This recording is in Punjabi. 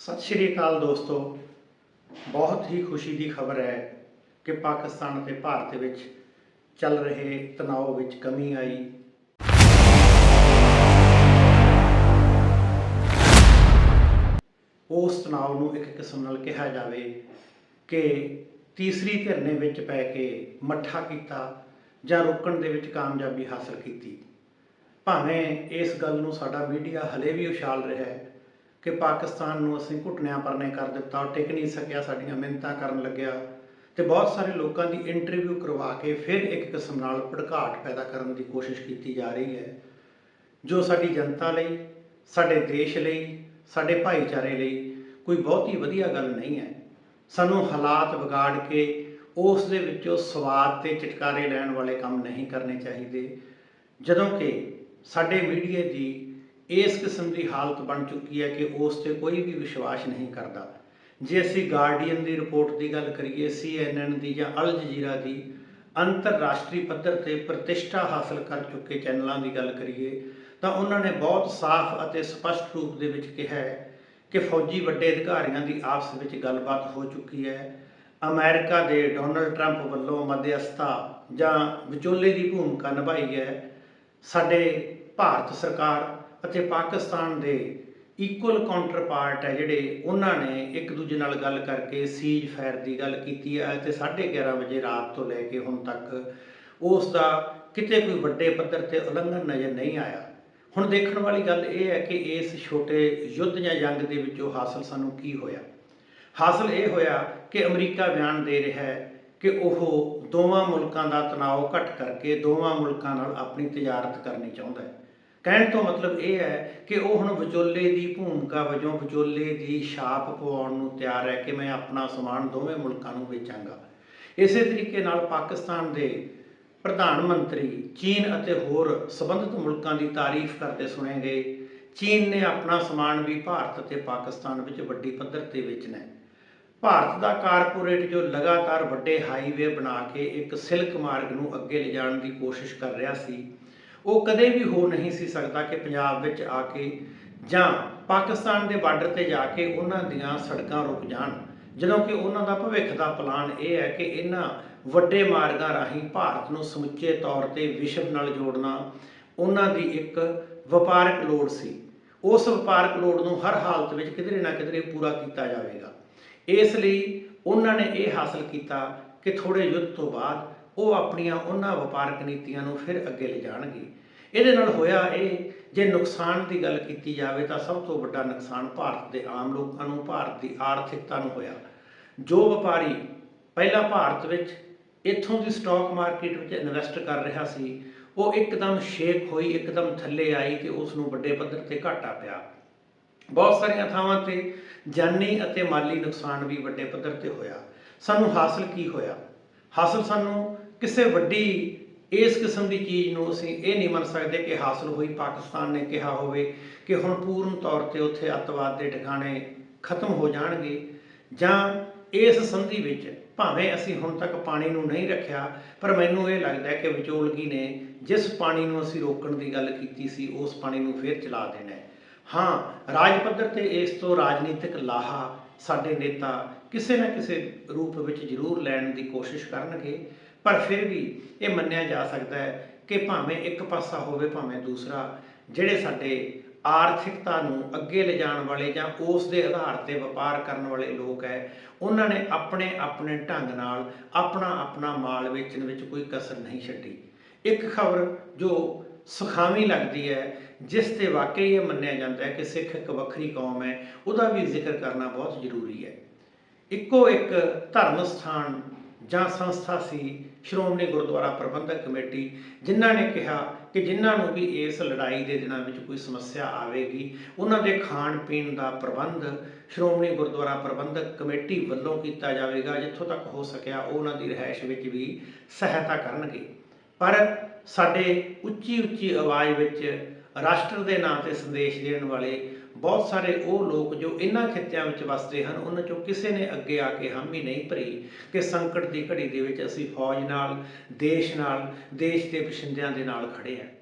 ਸਤਿ ਸ਼੍ਰੀ ਅਕਾਲ ਦੋਸਤੋ। ਬਹੁਤ ਹੀ ਖੁਸ਼ੀ ਦੀ ਖਬਰ ਹੈ ਕਿ ਪਾਕਿਸਤਾਨ ਅਤੇ ਭਾਰਤ ਵਿੱਚ ਚੱਲ ਰਹੇ ਤਣਾਅ ਵਿੱਚ ਕਮੀ ਆਈ। ਉਸ ਤਣਾਅ ਨੂੰ ਇੱਕ ਕਿਸਮ ਨਾਲ ਕਿਹਾ ਜਾਵੇ ਕਿ ਤੀਸਰੀ ਧਿਰਨੇ ਵਿੱਚ ਪੈ ਕੇ ਮੱਠਾ ਕੀਤਾ ਜਾਂ ਰੋਕਣ ਦੇ ਵਿੱਚ ਕਾਮਯਾਬੀ ਹਾਸਲ ਕੀਤੀ। ਭਾਵੇਂ ਇਸ ਗੱਲ ਨੂੰ ਸਾਡਾ ਮੀਡੀਆ ਹਲੇ ਵੀ ਉਛਾਲ ਰਿਹਾ ਹੈ ਕਿ ਪਾਕਿਸਤਾਨ ਨੂੰ ਅਸੀਂ ਘੁਟਨਿਆਂ ਪਰਨੇ ਕਰ ਦਿੱਤਾ ਉਹ ਟਿਕ ਨਹੀਂ ਸਕਿਆ, ਸਾਡੀਆਂ ਮਿਹਨਤਾਂ ਕਰਨ ਲੱਗਿਆ। ਤੇ ਬਹੁਤ ਸਾਰੇ ਲੋਕਾਂ ਦੀ ਇੰਟਰਵਿਊ ਕਰਵਾ ਕੇ ਫਿਰ ਇੱਕ ਕਿਸਮ ਨਾਲ ਭੜਕਾਟ ਪੈਦਾ ਕਰਨ ਦੀ ਕੋਸ਼ਿਸ਼ ਕੀਤੀ ਜਾ ਰਹੀ ਹੈ, ਜੋ ਸਾਡੀ ਜਨਤਾ ਲਈ, ਸਾਡੇ ਦੇਸ਼ ਲਈ, ਸਾਡੇ ਭਾਈਚਾਰੇ ਲਈ ਕੋਈ ਬਹੁਤੀ ਵਧੀਆ ਗੱਲ ਨਹੀਂ ਹੈ। ਸਾਨੂੰ ਹਾਲਾਤ ਵਿਗਾੜ ਕੇ ਉਸ ਦੇ ਵਿੱਚੋਂ ਸਵਾਦ ਤੇ ਚਟਕਾਰੇ ਲੈਣ ਵਾਲੇ ਕੰਮ ਨਹੀਂ ਕਰਨੇ ਚਾਹੀਦੇ, ਜਦੋਂ ਕਿ ਸਾਡੇ ਮੀਡੀਆ ਦੀ ਇਸ ਕਿਸਮ ਦੀ ਹਾਲਤ ਬਣ ਚੁੱਕੀ ਹੈ ਕਿ ਉਸ ਤੇ ਕੋਈ ਵੀ ਵਿਸ਼ਵਾਸ ਨਹੀਂ ਕਰਦਾ। ਜੇ ਅਸੀਂ ਗਾਰਡੀਅਨ ਦੀ ਰਿਪੋਰਟ ਦੀ ਗੱਲ ਕਰੀਏ CNN ਦੀ ਜਾਂ ਅਲ ਜਜ਼ੀਰਾ ਦੀ, ਅੰਤਰਰਾਸ਼ਟਰੀ ਪੱਧਰ ਤੇ ਪ੍ਰਤਿਸ਼ਠਾ ਹਾਸਲ ਕਰ ਚੁੱਕੇ ਚੈਨਲਾਂ ਦੀ ਗੱਲ ਕਰੀਏ, ਤਾਂ ਉਹਨਾਂ ਨੇ ਬਹੁਤ ਸਾਫ਼ ਅਤੇ ਸਪਸ਼ਟ ਰੂਪ ਦੇ ਵਿੱਚ ਕਿਹਾ ਹੈ ਕਿ ਫੌਜੀ ਵੱਡੇ ਅਧਿਕਾਰੀਆਂ ਦੀ ਆਪਸ ਵਿੱਚ ਗੱਲਬਾਤ ਹੋ ਚੁੱਕੀ ਹੈ। ਅਮਰੀਕਾ ਦੇ ਡੋਨਲਡ ਟਰੰਪ ਵੱਲੋਂ ਮਧਿਅਸਥਤਾ ਜਾਂ ਵਿਚੋਲੇ ਦੀ ਭੂਮਿਕਾ ਨਿਭਾਈ ਹੈ। ਸਾਡੇ ਭਾਰਤ ਸਰਕਾਰ ਅਤੇ ਪਾਕਿਸਤਾਨ ਦੇ ਇਕੁਅਲ ਕਾਊਂਟਰਪਾਰਟ ਹੈ ਜਿਹੜੇ ਉਹਨਾਂ ਨੇ ਇੱਕ ਦੂਜੇ ਨਾਲ ਗੱਲ ਕਰਕੇ ਸੀਜ਼ ਫਾਇਰ ਦੀ ਗੱਲ ਕੀਤੀ ਹੈ ਤੇ 11:30 ਵਜੇ ਰਾਤ ਤੋਂ ਲੈ ਕੇ ਹੁਣ ਤੱਕ ਉਸ ਦਾ ਕਿਤੇ ਕੋਈ ਵੱਡੇ ਪੱਧਰ ਤੇ ਉਲੰਘਣ ਨਜ਼ਰ ਨਹੀਂ ਆਇਆ। ਹੁਣ ਦੇਖਣ ਵਾਲੀ ਗੱਲ ਇਹ ਹੈ ਕਿ ਇਸ ਛੋਟੇ ਯੁੱਧ ਜਾਂ ਜੰਗ ਦੇ ਵਿੱਚੋਂ ਹਾਸਲ ਸਾਨੂੰ ਕੀ ਹੋਇਆ? ਹਾਸਲ ਇਹ ਹੋਇਆ ਕਿ ਅਮਰੀਕਾ ਬਿਆਨ ਦੇ ਰਿਹਾ ਹੈ ਕਿ ਉਹ ਦੋਵਾਂ ਮੁਲਕਾਂ ਦਾ ਤਣਾਅ ਘਟ ਕਰਕੇ ਦੋਵਾਂ ਮੁਲਕਾਂ ਨਾਲ ਆਪਣੀ ਤਜਾਰਤ ਕਰਨੀ ਚਾਹੁੰਦਾ ਹੈ। ਕਹਿਣ ਤੋਂ ਮਤਲਬ ਇਹ ਹੈ ਕਿ ਉਹ ਹੁਣ ਵਿਚੋਲੇ ਦੀ ਭੂਮਿਕਾ ਵਜੋਂ ਵਿਚੋਲੇ ਦੀ ਛਾਪ ਪਵਾਉਣ ਨੂੰ ਤਿਆਰ ਹੈ ਕਿ ਮੈਂ ਆਪਣਾ ਸਮਾਨ ਦੋਵੇਂ ਮੁਲਕਾਂ ਨੂੰ ਵੇਚਾਂਗਾ। ਇਸੇ ਤਰੀਕੇ ਨਾਲ ਪਾਕਿਸਤਾਨ ਦੇ ਪ੍ਰਧਾਨ ਮੰਤਰੀ ਚੀਨ ਅਤੇ ਹੋਰ ਸਬੰਧਿਤ ਮੁਲਕਾਂ ਦੀ ਤਾਰੀਫ ਕਰਦੇ ਸੁਣੇ ਗਏ, ਚੀਨ ਨੇ ਆਪਣਾ ਸਮਾਨ ਵੀ ਭਾਰਤ ਅਤੇ ਪਾਕਿਸਤਾਨ ਵਿੱਚ ਵੱਡੀ ਪੱਧਰ ਤੇ ਵੇਚਣਾ ਹੈ। ਭਾਰਤ ਦਾ ਕਾਰਪੋਰੇਟ ਜੋ ਲਗਾਤਾਰ ਵੱਡੇ ਹਾਈਵੇ ਬਣਾ ਕੇ ਇੱਕ ਸਿਲਕ ਮਾਰਗ ਨੂੰ ਅੱਗੇ ਲਿਜਾਣ ਦੀ ਕੋਸ਼ਿਸ਼ ਕਰ ਰਿਹਾ ਸੀ ਉਹ ਕਦੇ ਵੀ ਹੋ ਨਹੀਂ ਸੀ ਸਕਦਾ ਕਿ ਪੰਜਾਬ ਵਿੱਚ ਆ ਕੇ ਜਾਂ ਪਾਕਿਸਤਾਨ ਦੇ ਬਾਰਡਰ ਤੇ ਜਾ ਕੇ ਉਹਨਾਂ ਦੀਆਂ ਸੜਕਾਂ ਰੁਕ ਜਾਣ। ਜਦੋਂ ਕਿ ਉਹਨਾਂ ਦਾ ਭਵਿੱਖ ਦਾ ਪਲਾਨ ਇਹ ਹੈ ਕਿ ਇਹਨਾਂ ਵੱਡੇ ਮਾਰਗਾਂ ਰਾਹੀਂ ਭਾਰਤ ਨੂੰ ਸਮੁੱਚੇ ਤੌਰ ਤੇ ਵਿਸ਼ਵ ਨਾਲ ਜੋੜਨਾ ਉਹਨਾਂ ਦੀ ਇੱਕ ਵਪਾਰਕ ਲੋੜ ਸੀ। ਉਸ ਵਪਾਰਕ ਲੋੜ ਨੂੰ ਹਰ ਹਾਲਤ ਵਿੱਚ ਕਿਧਰੇ ਨਾ ਕਿਧਰੇ ਪੂਰਾ ਕੀਤਾ ਜਾਵੇਗਾ। ਇਸ ਲਈ ਉਹਨਾਂ ਨੇ ਇਹ ਹਾਸਲ ਕੀਤਾ ਕਿ ਥੋੜੇ ਯੁੱਧ ਤੋਂ ਬਾਅਦ ਉਹ ਆਪਣੀਆਂ ਉਹਨਾਂ ਵਪਾਰਕ ਨੀਤੀਆਂ ਨੂੰ ਫਿਰ ਅੱਗੇ ਲਿਜਾਣਗੇ। ਇਹਦੇ ਨਾਲ ਹੋਇਆ ਇਹ, ਜੇ ਨੁਕਸਾਨ ਦੀ ਗੱਲ ਕੀਤੀ ਜਾਵੇ ਤਾਂ ਸਭ ਤੋਂ ਵੱਡਾ ਨੁਕਸਾਨ ਭਾਰਤ ਦੇ ਆਮ ਲੋਕਾਂ ਨੂੰ, ਭਾਰਤ ਦੀ ਆਰਥਿਕਤਾ ਨੂੰ ਹੋਇਆ। ਜੋ ਵਪਾਰੀ ਪਹਿਲਾਂ ਭਾਰਤ ਵਿੱਚ ਇੱਥੋਂ ਦੀ ਸਟਾਕ ਮਾਰਕੀਟ ਵਿੱਚ ਇਨਵੈਸਟ ਕਰ ਰਿਹਾ ਸੀ, ਉਹ ਇੱਕਦਮ ਸ਼ੇਕ ਹੋਈ, ਇੱਕਦਮ ਥੱਲੇ ਆਈ ਤੇ ਉਸ ਨੂੰ ਵੱਡੇ ਪੱਧਰ ਤੇ ਘਾਟਾ ਪਿਆ। ਬਹੁਤ ਸਾਰੀਆਂ ਥਾਵਾਂ ਤੇ ਜਾਨੀ ਅਤੇ ਮਾਲੀ ਨੁਕਸਾਨ ਵੀ ਵੱਡੇ ਪੱਧਰ ਤੇ ਹੋਇਆ। ਸਾਨੂੰ ਹਾਸਲ ਕੀ ਹੋਇਆ? ਹਾਸਲ ਸਾਨੂੰ ਕਿਸੇ ਵੱਡੀ ਇਸ ਕਿਸਮ ਦੀ ਚੀਜ਼ ਨੂੰ ਅਸੀਂ ਇਹ ਨਹੀਂ ਮੰਨ ਸਕਦੇ ਕਿ ਹਾਸਲ ਹੋਈ, ਪਾਕਿਸਤਾਨ ਨੇ ਕਿਹਾ ਹੋਵੇ ਕਿ ਹੁਣ ਪੂਰਨ ਤੌਰ ਤੇ ਉੱਥੇ ਅੱਤਵਾਦ ਦੇ ਟਿਕਾਣੇ ਖਤਮ ਹੋ ਜਾਣਗੇ ਜਾਂ ਇਸ ਸੰਧੀ ਵਿੱਚ ਭਾਵੇਂ ਅਸੀਂ ਹੁਣ ਤੱਕ ਪਾਣੀ ਨੂੰ ਨਹੀਂ ਰੱਖਿਆ, ਪਰ ਮੈਨੂੰ ਇਹ ਲੱਗਦਾ ਕਿ ਵਿਚੋਲਗੀ ਨੇ ਜਿਸ ਪਾਣੀ ਨੂੰ ਅਸੀਂ ਰੋਕਣ ਦੀ ਗੱਲ ਕੀਤੀ ਸੀ, ਉਸ ਪਾਣੀ ਨੂੰ ਫੇਰ ਚਲਾ ਦੇਣਾ ਹੈ। ਹਾਂ, ਰਾਜ ਪੱਧਰ ਤੇ ਇਸ ਤੋਂ ਰਾਜਨੀਤਿਕ ਲਾਹਾ ਸਾਡੇ ਨੇਤਾ ਕਿਸੇ ਨਾ ਕਿਸੇ ਰੂਪ ਵਿੱਚ ਜ਼ਰੂਰ ਲੈਣ ਦੀ ਕੋਸ਼ਿਸ਼ ਕਰਨਗੇ ਪਰ ਫਿਰ ਵੀ ਇਹ ਮੰਨਿਆ ਜਾ ਸਕਦਾ ਹੈ ਕਿ ਭਾਵੇਂ ਇੱਕ ਪਾਸਾ ਹੋਵੇ, ਭਾਵੇਂ ਦੂਸਰਾ, ਜਿਹੜੇ ਸਾਡੇ ਆਰਥਿਕਤਾ ਨੂੰ ਅੱਗੇ ਲਿਜਾਣ ਵਾਲੇ ਜਾਂ ਉਸ ਦੇ ਆਧਾਰ ਤੇ ਵਪਾਰ ਕਰਨ ਵਾਲੇ ਲੋਕ ਹੈ, ਉਹਨਾਂ ਨੇ ਆਪਣੇ ਆਪਣੇ ਢੰਗ ਨਾਲ ਆਪਣਾ ਆਪਣਾ ਮਾਲ ਵੇਚਣ ਵਿੱਚ ਕੋਈ ਕਸਰ ਨਹੀਂ ਛੱਡੀ। ਇੱਕ ਖਬਰ ਜੋ ਸੁਖਾਵੀਂ ਲੱਗਦੀ ਹੈ, ਜਿਸ ਤੇ ਵਾਕਈ ਇਹ ਮੰਨਿਆ ਜਾਂਦਾ ਹੈ ਕਿ ਸਿੱਖ ਇੱਕ ਵੱਖਰੀ ਕੌਮ ਹੈ, ਉਹਦਾ ਵੀ ਜ਼ਿਕਰ ਕਰਨਾ ਬਹੁਤ ਜ਼ਰੂਰੀ ਹੈ। ਇੱਕੋ ਇੱਕ ਧਰਮ ਸਥਾਨ ਜਾਂ ਸੰਸਥਾ ਸੀ, ਸ਼੍ਰੋਮਣੀ ਗੁਰਦੁਆਰਾ ਪ੍ਰਬੰਧਕ ਕਮੇਟੀ, ਜਿਨ੍ਹਾਂ ਨੇ ਕਿਹਾ ਕਿ ਜਿਨ੍ਹਾਂ ਨੂੰ ਵੀ ਇਸ ਲੜਾਈ ਦੇ ਦਿਨਾਂ ਵਿੱਚ ਕੋਈ ਸਮੱਸਿਆ ਆਵੇਗੀ, ਉਹਨਾਂ ਦੇ ਖਾਣ ਪੀਣ ਦਾ ਪ੍ਰਬੰਧ ਸ਼੍ਰੋਮਣੀ ਗੁਰਦੁਆਰਾ ਪ੍ਰਬੰਧਕ ਕਮੇਟੀ ਵੱਲੋਂ ਕੀਤਾ ਜਾਵੇਗਾ, ਜਿੱਥੋਂ ਤੱਕ ਹੋ ਸਕਿਆ ਉਹ ਉਹਨਾਂ ਦੀ ਰਿਹਾਇਸ਼ ਵਿੱਚ ਵੀ ਸਹਾਇਤਾ ਕਰਨਗੇ। ਪਰ ਸਾਡੇ ਉੱਚੀ ਉੱਚੀ ਆਵਾਜ਼ ਵਿੱਚ ਰਾਸ਼ਟਰ ਦੇ ਨਾਂ ਤੇ ਸੰਦੇਸ਼ ਦੇਣ ਵਾਲੇ ਬਹੁਤ ਸਾਰੇ ਉਹ ਲੋਕ ਜੋ ਇਹਨਾਂ ਖਿੱਤਿਆਂ ਵਿੱਚ ਵਸਦੇ ਹਨ ਉਹਨਾਂ ਚੋਂ ਕਿਸੇ ਨੇ ਅੱਗੇ ਆ ਕੇ ਹਾਮੀ ਨਹੀਂ ਭਰੀ ਕਿ ਸੰਕਟ ਦੀ ਘੜੀ ਦੇ ਵਿੱਚ ਅਸੀਂ ਫੌਜ ਨਾਲ, ਦੇਸ਼ ਨਾਲ, ਦੇਸ਼ ਦੇ ਪਛਿੰਦਿਆਂ ਦੇ ਨਾਲ ਖੜੇ ਹਾਂ।